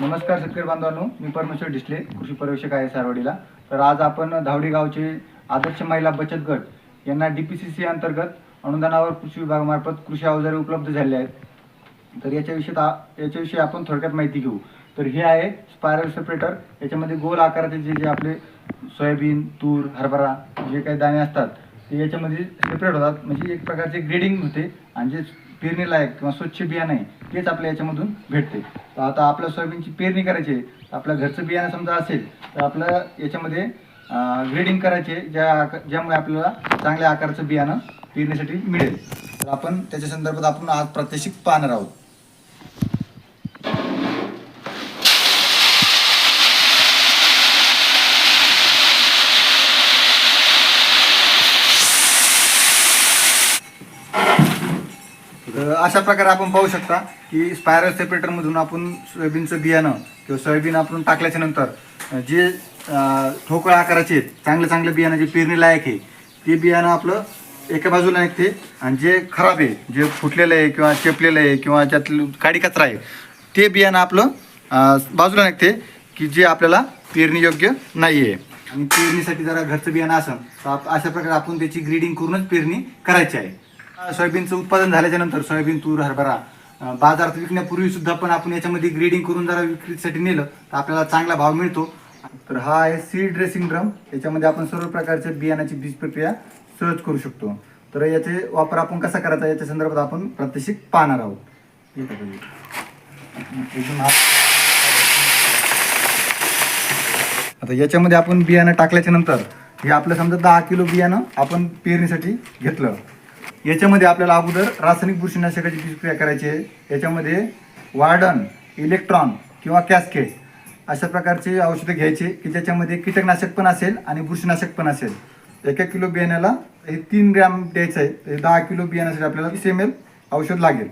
नमस्कार शेतकरी बांधवांनो मी परमेश्वर डिसले कृषी पर्यवेक्षक आहे सारवडीला. तर आज आपण धावडी गावचे आदर्श महिला बचत गट यांना डी पी सी सी अंतर्गत अनुदानावर कृषी विभागामार्फत कृषी अवजारे उपलब्ध झाले आहेत. तर याच्याविषयी याच्याविषयी आपण थोडक्यात माहिती घेऊ. तर हे आहे स्पायरल सेपरेटर याच्यामध्ये गोल आकाराचे जे जे आपले सोयाबीन तूर हरभरा जे काही दाणे असतात ते याच्यामध्ये सेपरेट होतात. म्हणजे एक प्रकारचे ग्रेडिंग होते. आणि जे पेरणी लायक किंवा स्वच्छ बियाणं आहे तेच आपल्या याच्यामधून भेटते. तर आता आपल्या सोयाबीनची पेरणी करायची आहे आपलं आपल्या घरचं बियाणं समजा असेल तर आपलं याच्यामध्ये ग्रेडिंग करायचे ज्या ज्यामुळे आपल्याला चांगल्या आकाराचं बियाणं पेरण्यासाठी मिळेल. तर आपण त्याच्या संदर्भात आपण आज प्रात्यक्षिक पाहणार आहोत तर अशा प्रकारे आपण पाहू शकता की स्पायरल सेपरेटरमधून आपण सोयाबीनचं बियाणं किंवा सोयाबीन आपण टाकल्याच्या नंतर जे ठोकळ आकाराचे चांगले चांगले बियाणं जे पेरणी लायक आहे ते बियाणं आपलं एका बाजूला निघते आणि जे खराब आहे जे फुटलेलं आहे किंवा चेपलेलं आहे किंवा ज्यातलं काडी कचरा आहे ते बियाणं आपलं बाजूला निघते की जे आपल्याला पेरणी योग्य नाही आहे आणि पेरणीसाठी जरा घरचं बियाणं असेल तर अशा प्रकारे आपण त्याची ग्रीडिंग करूनच पेरणी करायची आहे. सोयाबीनचं उत्पादन झाल्याच्यानंतर सोयाबीन तूर हरभरा बाजारात विकण्यापूर्वी सुद्धा पण आपण याच्यामध्ये ग्रेडिंग करून जरा विक्रीसाठी नेलं तर आपल्याला चांगला भाव मिळतो. तर हा आहे सीड ड्रेसिंग ड्रम याच्यामध्ये आपण सर्व प्रकारच्या बियाणाची बीज प्रक्रिया सहज करू शकतो. तर याचे वापर आपण कसा करायचा याच्या संदर्भात आपण प्रात्यक्षिक पाहणार आहोत. ठीक आहे हा- आता याच्यामध्ये आपण बियाणं टाकल्याच्या नंतर हे आपलं समजा दहा किलो बियाणं आपण पेरणीसाठी घेतलं. याच्यामध्ये आपल्याला अगोदर रासायनिक बुरशीनाशकाची प्रक्रिया करायची आहे. याच्यामध्ये वार्डन इलेक्ट्रॉन किंवा कॅस्केट अशा प्रकारचे औषधं घ्यायचे की ज्याच्यामध्ये कीटकनाशक पण असेल आणि बुरशीनाशक पण असेल. एका किलो बियाण्याला हे तीन ग्रॅम द्यायचं आहे. दहा किलो बियाण्यासाठी आपल्याला तीस एम एल औषध लागेल.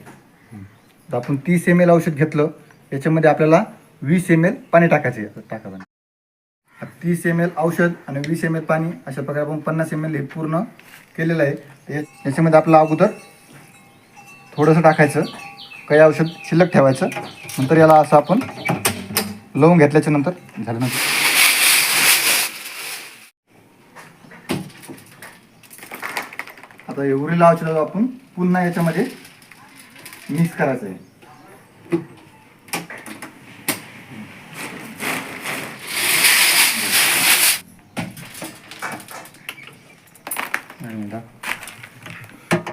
तर आपण तीस एम एल औषध घेतलं. याच्यामध्ये आपल्याला वीस एम एल पाणी टाकायचे टाका तीस एम एल औषध आणि वीस एम एल पाणी अशा प्रकारे आपण पन्नास एम एल हे पूर्ण केलेलं आहे. याच्यामध्ये आपलं अगोदर थोडंसं टाकायचं काही औषध शिल्लक ठेवायचं. नंतर याला असं आपण लावून घेतल्याच्या नंतर झाल्यानंतर आता एवढी उरलेलं आपण पुन्हा याच्यामध्ये मिक्स करायचं आहे.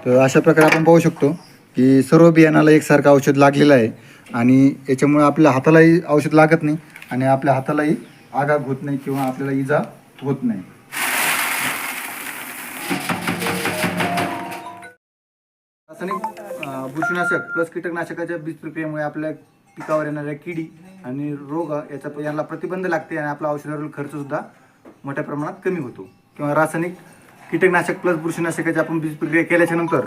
तर अशा प्रकारे आपण पाहू शकतो की सर्व बियाणाला एकसारखं औषध लागलेलं आहे आणि याच्यामुळे आपल्या हातालाही औषध लागत नाही आणि आपल्या हातालाही आघात होत नाही किंवा आपल्याला इजा होत नाही. रासायनिक बुरशीनाशक प्लस कीटकनाशकाच्या बीज प्रक्रियेमुळे आपल्या पिकावर येणाऱ्या किडी आणि रोग याचा याला प्रतिबंध लागते आणि आपला औषधावरील खर्चसुद्धा मोठ्या प्रमाणात कमी होतो. किंवा रासायनिक कीटकनाशक प्लस बुरशीनाशकाची आपण बीज प्रक्रिया केल्याच्यानंतर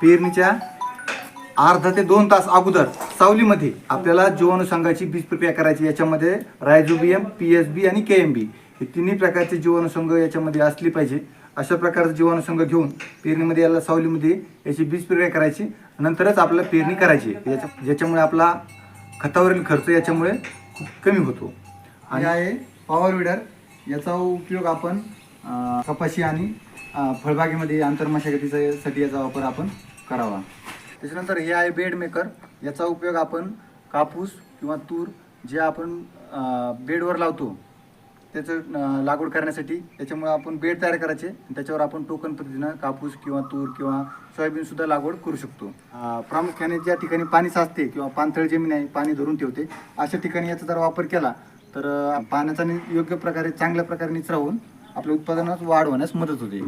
पेरणीच्या अर्धा ते दोन तास अगोदर सावलीमध्ये आपल्याला जीवाणूसंघाची बीज प्रक्रिया करायची याच्यामध्ये रायझोबियम पी एस बी आणि के एम बी हे तिन्ही प्रकारचे जीवाणूसंघ याच्यामध्ये असली पाहिजे. अशा प्रकारचे जीवाणूसंघ घेऊन पेरणीमध्ये याला सावलीमध्ये याची बीज प्रक्रिया करायची नंतरच आपल्याला पेरणी करायची. याच्या ज्याच्यामुळे आपला खतावरील खर्च याच्यामुळे खूप कमी होतो. आणि आहे पॉवर विडर याचा उपयोग आपण कपाशी आणि फळबागेमध्ये आंतरमशागतीसाठी याचा वापर आपण करावा. त्याच्यानंतर हे आहे बेड मेकर याचा उपयोग आपण कापूस किंवा तूर जे आपण बेडवर लावतो त्याचं लागवड करण्यासाठी त्याच्यामुळे आपण बेड तयार करायचे. त्याच्यावर आपण टोकन पद्धतीनं कापूस किंवा तूर किंवा सोयाबीनसुद्धा लागवड करू शकतो. प्रामुख्याने ज्या ठिकाणी पाणी साचते किंवा पाणथळ जमीन आहे पाणी धरून ठेवते अशा ठिकाणी याचा जर वापर केला तर पाण्याचा नि- योग्य प्रकारे चांगल्या प्रकारे निचरा होऊन आपल्या उत्पादनात वाढ होण्यास मदत होते.